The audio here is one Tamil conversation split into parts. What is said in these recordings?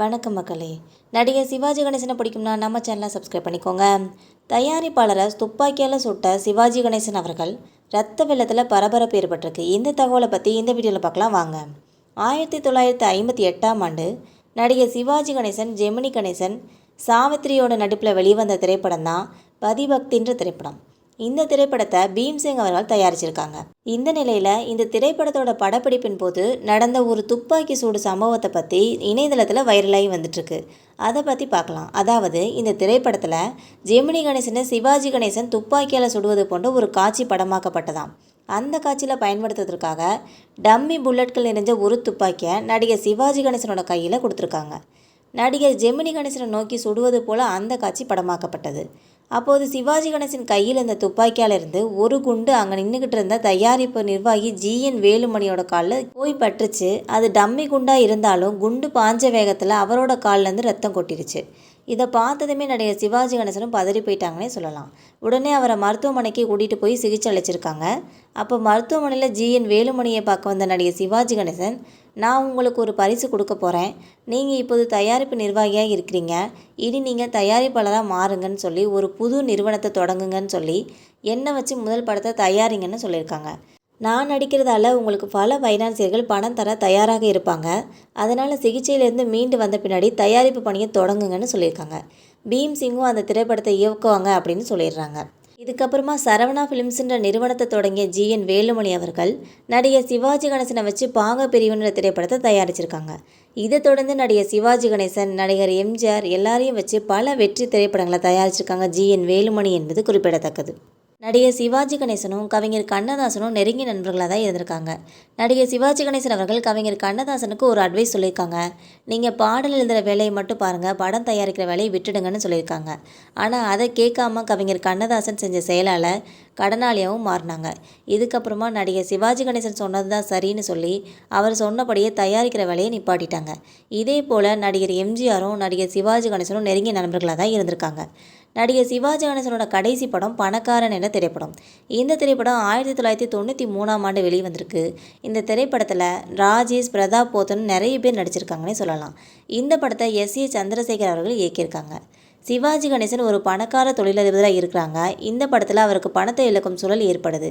வணக்கம் மக்களே. நடிகர் சிவாஜி கணேசனை பிடிக்கும்னா நம்ம சேனலை சப்ஸ்கிரைப் பண்ணிக்கோங்க. தயாரிப்பாளரை துப்பாக்கியால் சுட்ட சிவாஜி கணேசன் அவர்கள் ரத்த வெள்ளத்தில் பரபரப்பு ஏற்பட்டிருக்கு. இந்த தகவலை பற்றி இந்த வீடியோவில் பார்க்கலாம் வாங்க. ஆயிரத்தி தொள்ளாயிரத்தி ஐம்பத்தி எட்டாம் ஆண்டு நடிகர் சிவாஜி கணேசன் ஜெமினி கணேசன் சாவித்திரியோட நடிப்பில் வெளிவந்த திரைப்படம் தான் பதிபக்தின்ற திரைப்படம். இந்த திரைப்படத்தை பீம்சிங் அவர்கள் தயாரிச்சிருக்காங்க. இந்த நிலையில் இந்த திரைப்படத்தோட படப்பிடிப்பின் போது நடந்த ஒரு துப்பாக்கி சூடு சம்பவத்தை பற்றி இணையதளத்தில் வைரலாகி வந்துட்டுருக்கு. அதை பற்றி பார்க்கலாம். அதாவது இந்த திரைப்படத்தில் ஜெமினி கணேசனை சிவாஜி கணேசன் துப்பாக்கியால் சுடுவது போன்ற ஒரு காட்சி படமாக்கப்பட்டதாம். அந்த காட்சியில் பயன்படுத்துறதுக்காக டம்மி புல்லட்கள் நிறைஞ்ச ஒரு துப்பாக்கியை நடிகர் சிவாஜி கணேசனோட கையில் கொடுத்துருக்காங்க. நடிகர் ஜெமினி கணேசனை நோக்கி சுடுவது போல் அந்த காட்சி படமாக்கப்பட்டது. அப்போது சிவாஜி கணேசன் கையில் இருந்த துப்பாக்கியால் இருந்து ஒரு குண்டு அங்கே நின்றுக்கிட்டு இருந்த தயாரிப்பு நிர்வாகி ஜிஎன் வேலுமணியோட காலில் போய் பற்றுச்சு அது டம்மி குண்டாக இருந்தாலும் குண்டு பாஞ்ச வேகத்தில் அவரோட கால்லேருந்து ரத்தம் கொட்டிருச்சு. இதை பார்த்ததுமே நடிகர் சிவாஜி கணேசனும் பதறி போயிட்டாங்கன்னே சொல்லலாம். உடனே அவரை மருத்துவமனைக்கு கூட்டிகிட்டு போய் சிகிச்சை அளிச்சிருக்காங்க. அப்போ மருத்துவமனையில் ஜிஎன் வேலுமணியை பார்க்க வந்த நடிகர் சிவாஜி கணேசன் நான் உங்களுக்கு ஒரு பரிசு கொடுக்க போகிறேன் நீங்கள் இப்போது தயாரிப்பு நிர்வாகியாக இருக்கிறீங்க. இனி நீங்கள் தயாரிப்பாளராக மாறுங்கன்னு சொல்லி ஒரு புது நிறுவனத்தை தொடங்குங்கன்னு சொல்லி என்னை வச்சு முதல் படத்தை தயாரிங்கன்னு சொல்லியிருக்காங்க. நான் நடிக்கிறதால உங்களுக்கு பல ஃபைனான்சியர்கள் பணம் தர தயாராக இருப்பாங்க. அதனால் சிகிச்சையிலேருந்து மீண்டு வந்த பின்னாடி தயாரிப்பு பணியை தொடங்குங்கன்னு சொல்லியிருக்காங்க. பீம் சிங்கும் அந்த திரைப்படத்தை இயக்குவாங்க அப்படின்னு சொல்லிடுறாங்க. இதுக்கப்புறமா சரவணா ஃபிலிம்ஸுன்ற நிறுவனத்தை தொடங்கிய ஜிஎன் வேலுமணி அவர்கள் நடிகர் சிவாஜி கணேசனை வச்சு பாங்க பிரிவுன்ற திரைப்படத்தை தயாரிச்சிருக்காங்க. இதை தொடர்ந்து நடிகர் சிவாஜி கணேசன் நடிகர் எம்ஜிஆர் எல்லாரையும் வச்சு பல வெற்றி திரைப்படங்களை தயாரிச்சிருக்காங்க ஜிஎன் வேலுமணி என்பது குறிப்பிடத்தக்கது. நடிகர் சிவாஜி கணேசனும் கவிஞர் கண்ணதாசனும் நெருங்கிய நண்பர்களாக தான் இருந்திருக்காங்க. நடிகர் சிவாஜி கணேசன் அவர்கள் கவிஞர் கண்ணதாசனுக்கு ஒரு அட்வைஸ் சொல்லியிருக்காங்க. நீங்கள் பாடல் எழுதுகிற வேலையை மட்டும் பாருங்கள் படம் தயாரிக்கிற வேலையை விட்டுடுங்கன்னு சொல்லியிருக்காங்க. ஆனால் அதை கேட்காம கவிஞர் கண்ணதாசன் செஞ்ச செயலால் கடனாளியாகவும் மாறினாங்க. இதுக்கப்புறமா நடிகர் சிவாஜி கணேசன் சொன்னது தான் சரின்னு சொல்லி அவர் சொன்னபடியே தயாரிக்கிற வேலையை நிப்பாட்டிட்டாங்க. இதே போல் நடிகர் எம்ஜிஆரும் நடிகர் சிவாஜி கணேசனும் நெருங்கிய நண்பர்களாக தான் இருந்திருக்காங்க. நடிகர் சிவாஜி கணேசனோட கடைசி படம் பணக்காரன் என்ற திரைப்படம். இந்த திரைப்படம் ஆயிரத்தி தொள்ளாயிரத்தி தொண்ணூற்றி மூணாம் ஆண்டு வெளிவந்திருக்கு. இந்த திரைப்படத்தில் ராஜேஷ் பிரதாப் போத்தன் நிறைய பேர் நடிச்சிருக்காங்கன்னே சொல்லலாம். இந்த படத்தை எஸ் ஏ சந்திரசேகர் அவர்கள் இயக்கியிருக்காங்க. சிவாஜி கணேசன் ஒரு பணக்கார தொழிலதிபராக இருக்கிறாங்க. இந்த படத்தில் அவருக்கு பணத்தை இழக்கும் சூழல் ஏற்படுது.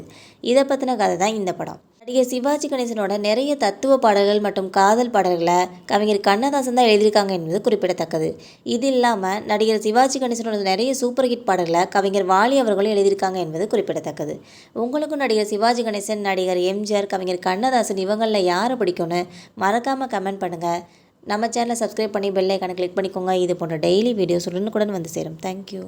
இதை பற்றின கதை தான் இந்த படம். நடிகர் சிவாஜி கணேசனோட நிறைய தத்துவ பாடல்கள் மற்றும் காதல் பாடல்களை கவிஞர் கண்ணதாசன் தான் எழுதியிருக்காங்க என்பது குறிப்பிடத்தக்கது. இது இல்லாமல் நடிகர் சிவாஜி கணேசனோட நிறைய சூப்பர் ஹிட் பாடல்களை கவிஞர் வாலி அவர்களும் எழுதியிருக்காங்க என்பது குறிப்பிடத்தக்கது. உங்களுக்கும் நடிகர் சிவாஜி கணேசன் நடிகர் எம்ஜிஆர் கவிஞர் கண்ணதாசன் இவங்களில் யாரை பிடிக்கும்னு மறக்காமல் கமெண்ட் பண்ணுங்கள் நம்ம சேனலை சப்ஸ்கிரைப் பண்ணி பெல்லைக்கான கிளிக் பண்ணிக்கோங்க. இது போன்ற டெய்லி வீடியோஸ் உடனுக்குடன் வந்து சேரும். தேங்க்யூ